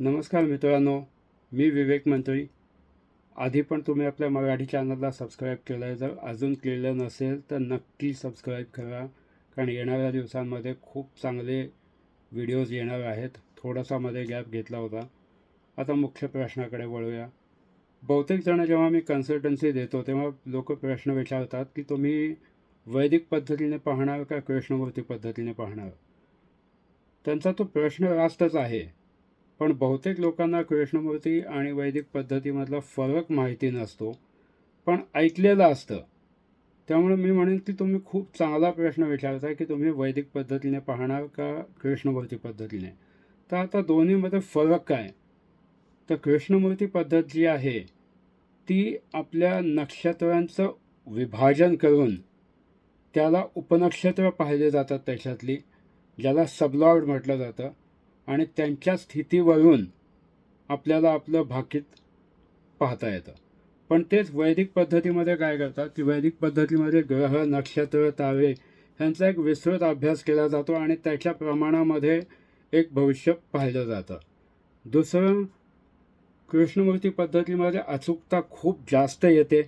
नमस्कार मित्रांनो मी विवेक मंत्री. आधी पण तुम्ही आपल्या मराठी चॅनलला सबस्क्राईब केलं आहे जर अजून केलं नसेल तर नक्की सबस्क्राईब करा. कारण येणाऱ्या दिवसांमध्ये खूप चांगले व्हिडिओज येणार आहेत. थोडासा मध्ये गॅप घेतला होता. आता मुख्य प्रश्नाकडे वळूया. बहुतेक जण जेव्हा मी कन्सल्टन्सी देतो तेव्हा लोक प्रश्न विचारतात की तुम्ही वैदिक पद्धतीने पाहणार का कृष्णमूर्ती पद्धतीने पाहणार? त्यांचा तो प्रश्न रास्तच आहे. पण बहुतेक लोकांना कृष्णमूर्ती आणि वैदिक पद्धतीमधला फरक माहिती नसतो. पण ऐकलेलं असतं. त्यामुळे मी म्हणेन की तुम्ही खूप चांगला प्रश्न विचारता की तुम्ही वैदिक पद्धतीने पाहणार का कृष्णमूर्ती पद्धतीने? तर आता दोन्हीमध्ये फरक काय? तर कृष्णमूर्ती पद्धत जी आहे ती आपल्या नक्षत्रांचं विभाजन करून त्याला उपनक्षत्र पाहिले जातात त्याच्यातली ज्याला सबलॉर्ड म्हटलं जातं. आणि त्यांच्या स्थितीवरून आपल्याला आपलं भाकीत पाहता येतं. पण तेच वैदिक पद्धतीमध्ये काय करतात की वैदिक पद्धतीमध्ये ग्रह नक्षत्र तारे ह्यांचा एक विस्तृत अभ्यास केला जातो आणि त्याच्या प्रमाणामध्ये एक भविष्य पाहिलं जातं. दुसरं कृष्णमूर्ती पद्धतीमध्ये अचूकता खूप जास्त येते.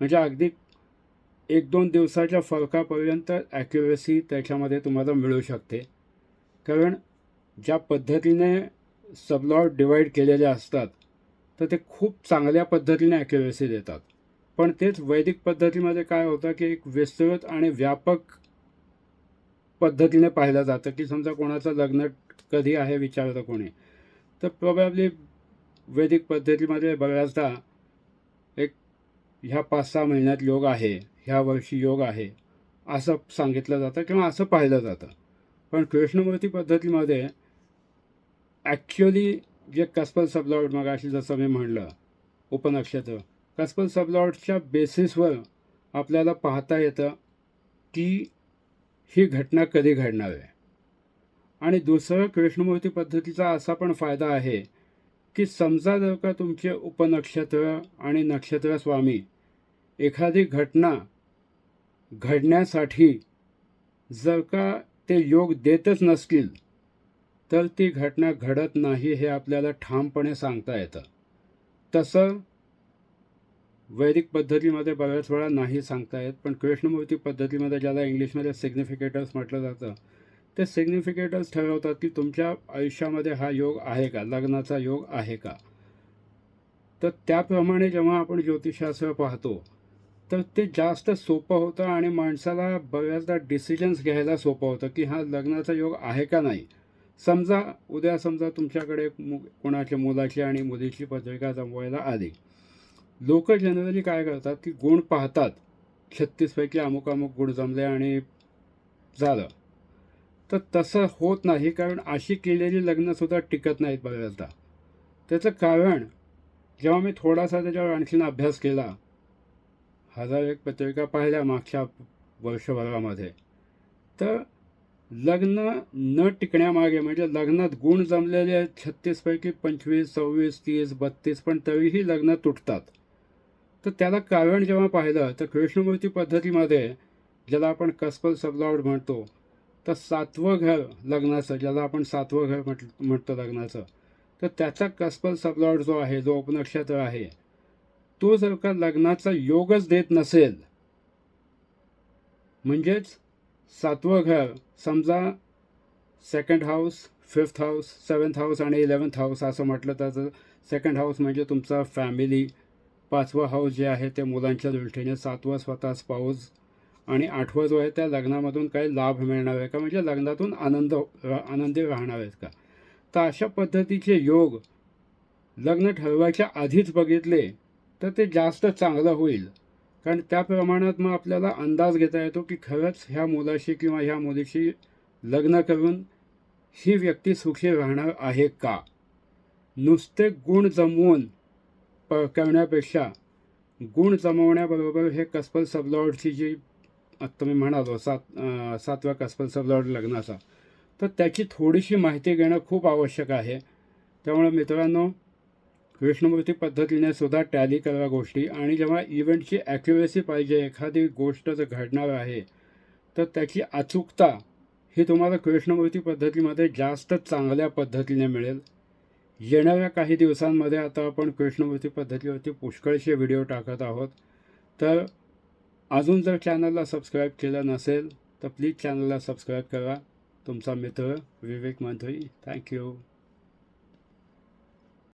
म्हणजे अगदी एक दोन दिवसाच्या फरकापर्यंत ॲक्युरेसी त्याच्यामध्ये तुम्हाला मिळू शकते. कारण ज्या पद्धतीने सबलॉट डिवाईड केलेले असतात तर ते खूप चांगल्या पद्धतीने ॲक्युरेसी देतात. पण तेच वैदिक पद्धतीमध्ये काय होतं की एक विस्तृत आणि व्यापक पद्धतीने पाहिलं जातं की समजा कोणाचं लग्न कधी आहे विचारतं कोणी. तर प्रोबॅबली वैदिक पद्धतीमध्ये बऱ्याचदा एक ह्या पाच सहा महिन्यात योग आहे ह्या वर्षी योग आहे असं सांगितलं जातं किंवा असं पाहिलं जातं. पण कृष्णमूर्ती पद्धतीमध्ये ॲक्च्युली जे कस्पल सबलॉर्ड मग अशी जसं मी म्हणलं उपनक्षत्र कस्पल सबलॉर्डच्या बेसिसवर आपल्याला पाहता येतं की ही घटना कधी घडणार आहे. आणि दुसरं कृष्णमूर्ती पद्धतीचा असा पण फायदा आहे की समजा जर का तुमचे उपनक्षत्र आणि नक्षत्र स्वामी एखादी घटना घडण्यासाठी जर का ते योग देतच नसतील तर ती घटना घडत नाही हे आपल्याला ठामपणे सांगता येतं. तसं वैदिक पद्धतीमध्ये बऱ्याच वेळा नाही सांगता येत पण कृष्णमूर्ती पद्धतीमध्ये ज्याला इंग्लिशमध्ये सिग्निफिकेटर्स म्हटलं जातं ते सिग्निफिकेटर्स ठरवतात की तुमच्या आयुष्यामध्ये हा योग आहे का लग्नाचा योग आहे का? तर त्याप्रमाणे जेव्हा आपण ज्योतिषशास्त्र पाहतो तर ते जास्त सोपं होतं आणि माणसाला बऱ्याचदा डिसिजन्स घ्यायला सोपं होतं की हा लग्नाचा योग आहे का नाही. समजा उद्या समजा तुमच्याकडे मु कोणाच्या मुलाची आणि मुलीची पत्रिका जमवायला आली. लोक जनरली काय करतात की गुण पाहतात. छत्तीसपैकी अमुक अमुक गुण जमले आणि झालं. तर तसं होत नाही कारण अशी केलेली लग्नसुद्धा टिकत नाहीत बऱ्याचदा. त्याचं कारण जेव्हा मी थोडासा त्याच्यावर आणखीन अभ्यास केला हजार एक पत्रिका पाहिल्या मागच्या वर्षभरामध्ये तर लग्न न टिकण्यामागे म्हणजे लग्नात गुण जमलेले आहेत छत्तीसपैकी पंचवीस सव्वीस तीस बत्तीस पण तरीही लग्न तुटतात. तर त्याला कारण जेव्हा पाहिलं तर कृष्णमूर्ती पद्धतीमध्ये ज्याला आपण कस्पल सबलावड म्हणतो तर सातवं घर लग्नाचं ज्याला आपण सातवं घर म्हट म्हणतो लग्नाचं तर त्याचा कस्पल सबलॉर्ड जो आहे जो उपनक्षत्र आहे तो जर का लग्नाचा योगच देत नसेल म्हणजेच सातवं घर समजा second house fifth house seventh house आणि इलेवन्थ हाऊस असं म्हटलं तर सेकंड हाऊस म्हणजे तुमचा फॅमिली पाचवं हाऊस जे आहे ते मुलांच्या दृष्टीने सातवं स्वतः स्पाऊस आणि आठवं जो आहे त्या लग्नामधून काही लाभ मिळणार आहे का? म्हणजे लग्नातून आनंद हो, आनंदी राहणार आहेत का? तर अशा पद्धतीचे योग लग्न ठरवायच्या आधीच बघितले तर ते जास्त चांगलं होईल. कारण त्या प्रमाणात मग आपल्याला अंदाज घेता येतो की खरंच ह्या मुलाशी किंवा ह्या मुलीशी लग्न करून ही व्यक्ती सुखी राहणार आहे का? नुसते गुण जमवून प करण्यापेक्षा गुण जमवण्याबरोबर हे कस्पल सबलॉर्डची जी आत्ता मी म्हणालो सात सातव्या कस्पल सबलॉर्ड लग्नाचा तर त्याची थोडीशी माहिती घेणं खूप आवश्यक आहे. त्यामुळे मित्रांनो कृष्णमूर्ती पद्धतीने सुद्धा टॅली करा गोष्टी आणि जेव्हा इव्हेंटची ॲक्युरेसी पाहिजे एखादी गोष्ट जर घडणार आहे तर त्याची अचूकता ही तुम्हाला कृष्णमूर्ती पद्धतीमध्ये जास्त चांगल्या पद्धतीने मिळेल. येणाऱ्या काही दिवसांमध्ये आता आपण कृष्णमूर्ती पद्धतीवरती पुष्कळसे व्हिडिओ टाकत आहोत. तर अजून जर चॅनलला सबस्क्राईब केलं नसेल तर प्लीज चॅनलला सबस्क्राईब करा. तुमचा मित्र विवेक मंत्री थँक्यू